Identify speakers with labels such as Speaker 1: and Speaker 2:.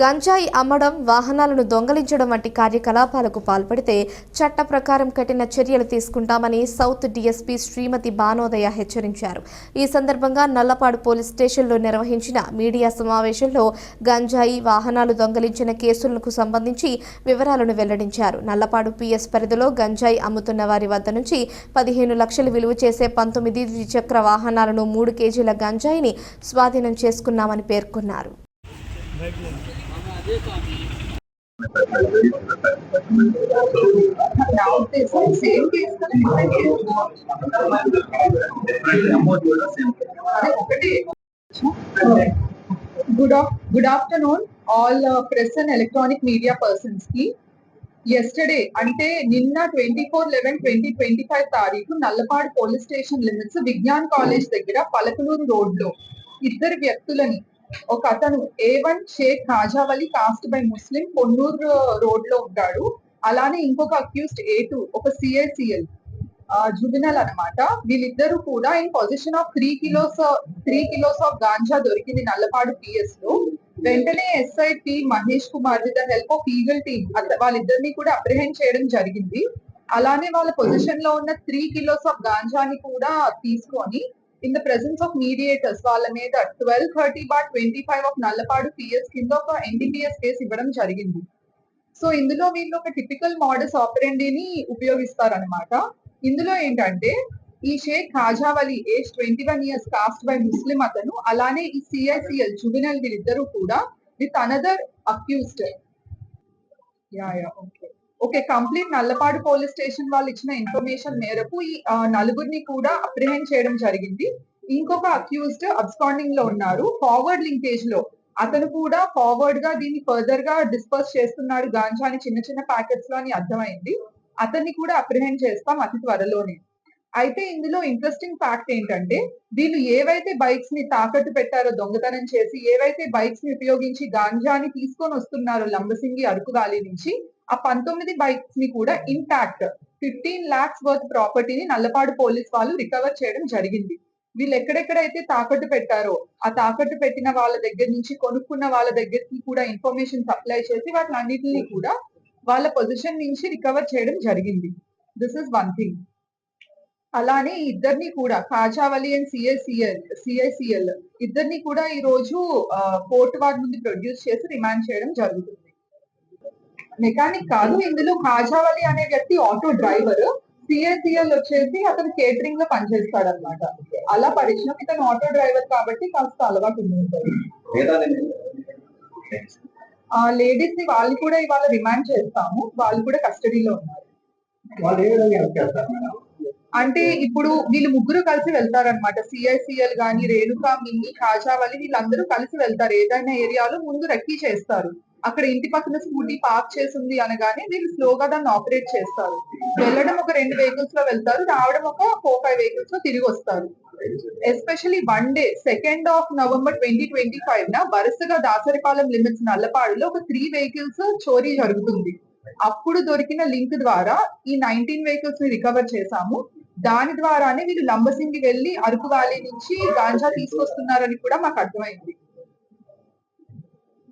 Speaker 1: గంజాయి అమ్మడం వాహనాలను దొంగలించడం వంటి కార్యకలాపాలకు పాల్పడితే చట్ట ప్రకారం కఠిన చర్యలు తీసుకుంటామని సౌత్ డీఎస్పీ శ్రీమతి బానోదయ హెచ్చరించారు. ఈ సందర్భంగా నల్లపాడు పోలీస్ స్టేషన్లో నిర్వహించిన మీడియా సమావేశంలో గంజాయి వాహనాలు దొంగలించిన కేసులకు సంబంధించి వివరాలను వెల్లడించారు. నల్లపాడు పిఎస్ పరిధిలో గంజాయి అమ్ముతున్న వారి వద్ద నుంచి పదిహేను లక్షలు విలువ చేసే పంతొమ్మిది ద్విచక్ర వాహనాలను మూడు కేజీల గంజాయిని స్వాధీనం చేసుకున్నామని పేర్కొన్నారు.
Speaker 2: Good good afternoon all press and electronic media పర్సన్స్కి. ఎస్టర్డే అంటే నిన్న twenty four eleven twenty twenty five తారీఖు Nallapadu police station limits Vignan college దగ్గర పలకలూరు రోడ్లో ఇద్దరు వ్యక్తులని ఒక అతను A one Shaik Khajavali caste by Muslim Ponnur రోడ్లో ఉంటాడు. అలానే ఇంకొక అక్యూస్డ్ ఏ టూ ఒక సిఐసిఎల్ జుబినల్ అన్నమాట. వీళ్ళిద్దరూ కూడా in position of three kilos three kilos of ganja దొరికింది నల్లపాడు పిఎస్లో. వెంటనే SI P Mahesh Kumar with the help of eagle team వాళ్ళిద్దరిని కూడా అప్రిహెండ్ చేయడం జరిగింది. అలానే వాళ్ళ పొజిషన్లో ఉన్న త్రీ కిలోస్ ఆఫ్ గాంజాని కూడా తీసుకొని in the presence of mediators వాళ్ళ మీద twelve thirty bar twenty five of Nallapadu PS కింద ఒక ఎన్డీపీఎస్ కేసు ఇవ్వడం జరిగింది. సో ఇందులో వీళ్ళు ఒక టిపికల్ మోడల్స్ ఆపరెండీని ఉపయోగిస్తారనమాట ఇందులో ఏంటంటే ఈ Shaik Khajavali age twenty one years caste by Muslim అతను అలానే ఈ సిఐసిఎల్ జుబినల్ వీళ్ళిద్దరూ కూడా with another accused yeah yeah okay okay complete Nallapadu police station వాళ్ళు ఇచ్చిన ఇన్ఫర్మేషన్ మేరకు ఈ నలుగురిని కూడా అప్రిహెండ్ చేయడం జరిగింది. ఇంకొక అక్యూజ్డ్ అబ్స్కాండింగ్లో ఉన్నారు. ఫార్వర్డ్ లింకేజ్లో. అతను కూడా ఫార్వర్డ్గా దీన్ని ఫర్దర్గా డిస్పర్స్ చేస్తున్నాడు గాంజాని చిన్న చిన్న ప్యాకెట్స్లో అని అర్థమైంది. అతన్ని కూడా అప్రిహెండ్ చేస్తాం అతి త్వరలోనే. అయితే ఇందులో ఇంట్రెస్టింగ్ ఫ్యాక్ట్ ఏంటంటే వీళ్ళు ఏవైతే బైక్స్ని తాకట్టు పెట్టారో దొంగతనం చేసి ఏవైతే బైక్స్ని ఉపయోగించి గాంజాని తీసుకొని వస్తున్నారో లంబసింగి అరకు వ్యాలీ నుంచి ఆ పంతొమ్మిది బైక్స్ని కూడా ఇంటాక్ట్ ఫిఫ్టీన్ లాక్స్ వర్త్ ప్రాపర్టీని నల్లపాడు పోలీస్ వాళ్ళు రికవర్ చేయడం జరిగింది. వీళ్ళు ఎక్కడెక్కడైతే తాకట్టు పెట్టారో ఆ తాకట్టు పెట్టిన వాళ్ళ దగ్గర నుంచి కొనుక్కున్న వాళ్ళ దగ్గరికి కూడా ఇన్ఫర్మేషన్ సప్లై చేసి వాటి అన్నిటిని కూడా వాళ్ళ పొజిషన్ నుంచి రికవర్ చేయడం జరిగింది. దిస్ ఇస్ వన్ థింగ్ అలానే ఇద్దరిని కూడా కాజావలి అండ్ సిఐసిఎల్ సిఐసిఎల్ ఇద్దరిని కూడా ఈ రోజు కోర్టు వారి ముందు ప్రొడ్యూస్ చేసి రిమాండ్ చేయడం జరుగుతుంది. మెకానిక్ కాదు. ఇందులో కాజావలి అనే వ్యక్తి ఆటో డ్రైవర్. సిఐసిఎల్ వచ్చేసి అతను కేటరింగ్లో పనిచేస్తాడు అనమాట అలా పరిచయం ఇతను ఆటో డ్రైవర్ కాబట్టి కాస్త అలవాటు ఉంది ఉంటుంది. ఆ లేడీస్ని వాళ్ళు కూడా ఇవాళ రిమాండ్ చేస్తాము. వాళ్ళు కూడా కస్టడీలో ఉన్నారు? అంటే ఇప్పుడు వీళ్ళు ముగ్గురు కలిసి వెళ్తారనమాట సిఐసిఎల్ గాని రేణుక మిన్ని కాజావలి వీళ్ళందరూ కలిసి వెళ్తారు. ఏదైనా ఏరియాలో ముందు రెక్కీ చేస్తారు. అక్కడ ఇంటి పక్కన స్కూటీ పార్క్ చేసింది అనగానే వీళ్ళు స్లోగా దాన్ని ఆపరేట్ చేస్తారు. వెళ్ళడం ఒక రెండు వెహికల్స్లో వెళ్తారు రావడం ఒక ఫోర్ ఫైవ్ వెహికల్స్లో తిరిగి వస్తారు. Especially one day second of November twenty twenty five న వరుసగా దాసరిపాలెం లిమిట్స్ నల్లపాడులో ఒక త్రీ వెహికల్స్ చోరీ జరుగుతుంది. అప్పుడు దొరికిన లింక్ ద్వారా ఈ నైన్టీన్ వెహికల్స్ని రికవర్ చేశాము. దాని ద్వారానే వీళ్ళు లంబసింగి వెళ్ళి అరకు వ్యాలీ నుంచి గాంజా తీసుకొస్తున్నారని కూడా మాకు అర్థమైంది.